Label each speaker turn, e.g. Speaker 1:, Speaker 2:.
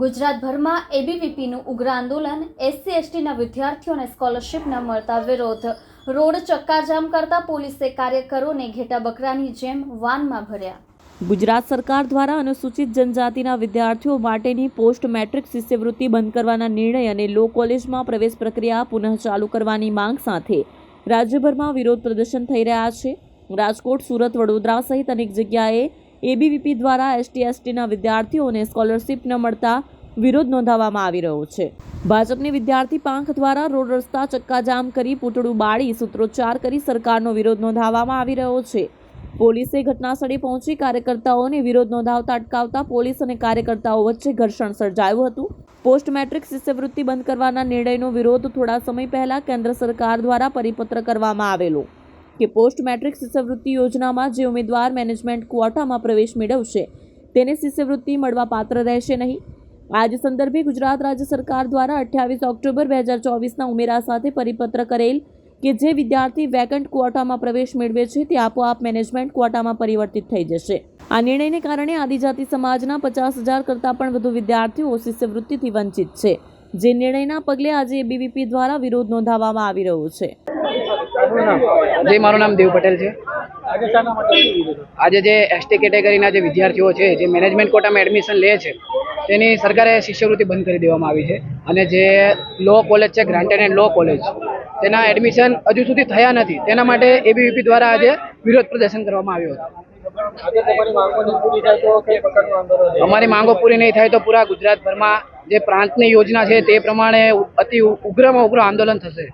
Speaker 1: ગુજરાતભરમાં એબીવીપીનું ઉગ્ર આંદોલન, એસસી, એસટીના વિદ્યાર્થીઓને સ્કોલરશીપ ન મળતા વિરોધ. રોડ ચક્કાજામ કરતા પોલીસે કાર્યકરોને ઘેટા બકરાની જેમ વાનમાં ભર્યા.
Speaker 2: ગુજરાત સરકાર દ્વારા અનુસૂચિત જનજાતિના વિદ્યાર્થીઓ માટેની પોસ્ટ મેટ્રિક શિષ્યવૃત્તિ બંધ કરવાના નિર્ણય અને લો કોલેજમાં પ્રવેશ પ્રક્રિયા પુનઃ ચાલુ કરવાની માંગ સાથે રાજ્યભરમાં વિરોધ પ્રદર્શન થઈ રહ્યા છે. રાજકોટ, સુરત, વડોદરા સહિત અનેક જગ્યાએ એબીવીપી દ્વારા એસટી એસટીના વિદ્યાર્થીઓને સ્કોલરશીપ ન મળતા વિરોધ નોંધાવવામાં આવી રહ્યો છે. ભાજપની વિદ્યાર્થી પાંખ દ્વારા રોડ રસ્તા ચક્કાજામ કરી પૂતળું બાળી સૂત્રોચ્ચાર કરી સરકારનો વિરોધ નોંધાવવામાં આવી રહ્યો છે. પોલીસે ઘટનાસ્થળે પહોંચી કાર્યકર્તાઓને વિરોધ નોંધાવતા અટકાવતા પોલીસ અને કાર્યકર્તાઓ વચ્ચે ઘર્ષણ સર્જાયું હતું. પોસ્ટ મેટ્રિક શિષ્યવૃત્તિ બંધ કરવાના નિર્ણયનો વિરોધ થોડા સમય પહેલા કેન્દ્ર સરકાર દ્વારા પરિપત્ર કરવામાં આવેલો. કે પોસ્ટ મેટ્રિક શિષ્યવૃત્તિ યોજનામાં જે ઉમેદવાર મેનેજમેન્ટ ક્વોટામાં પ્રવેશ મેળવશે, તેને શિષ્યવૃત્તિ મળવા પાત્ર રહેશે નહીં. આજ સંદર્ભે ગુજરાત રાજ્ય સરકાર દ્વારા અઠ્યાવીસ ઓક્ટોબર બે હજાર ચોવીસના ઉમેરા સાથે પરિપત્ર કરેલ કે જે વિદ્યાર્થી વેકન્ટ ક્વોટામાં પ્રવેશ મેળવે છે, તે આપોઆપ મેનેજમેન્ટ ક્વોટામાં પરિવર્તિત થઈ જશે. આ નિર્ણયને કારણે આદિજાતિ સમાજના પચાસ હજાર કરતાં પણ વધુ વિદ્યાર્થીઓ શિષ્યવૃત્તિથી વંચિત છે. જે નિર્ણયના પગલે આજે એબીવીપી દ્વારા વિરોધ નોંધાવવામાં આવી રહ્યો છે.
Speaker 3: જી મારું નામ દેવ પટેલ છે. આજે જે એસટી કેટેગરીના જે વિદ્યાર્થીઓ છે જે મેનેજમેન્ટ કોટામાં એડમિશન લે છે તેની સરકારે શિષ્યવૃત્તિ બંધ કરી દેવામાં આવી છે. અને જે લો કોલેજ છે ગ્રાન્ટેડ એન્ડ લો કોલેજ તેના એડમિશન હજુ સુધી થયા નથી. તેના માટે એબીવીપી દ્વારા આજે વિરોધ પ્રદર્શન કરવામાં આવ્યું હતું. અમારી માંગો પૂરી નહીં થાય તો પૂરા ગુજરાતભરમાં જે પ્રાંતની યોજના છે તે પ્રમાણે અતિ ઉગ્રમાં ઉગ્ર આંદોલન થશે.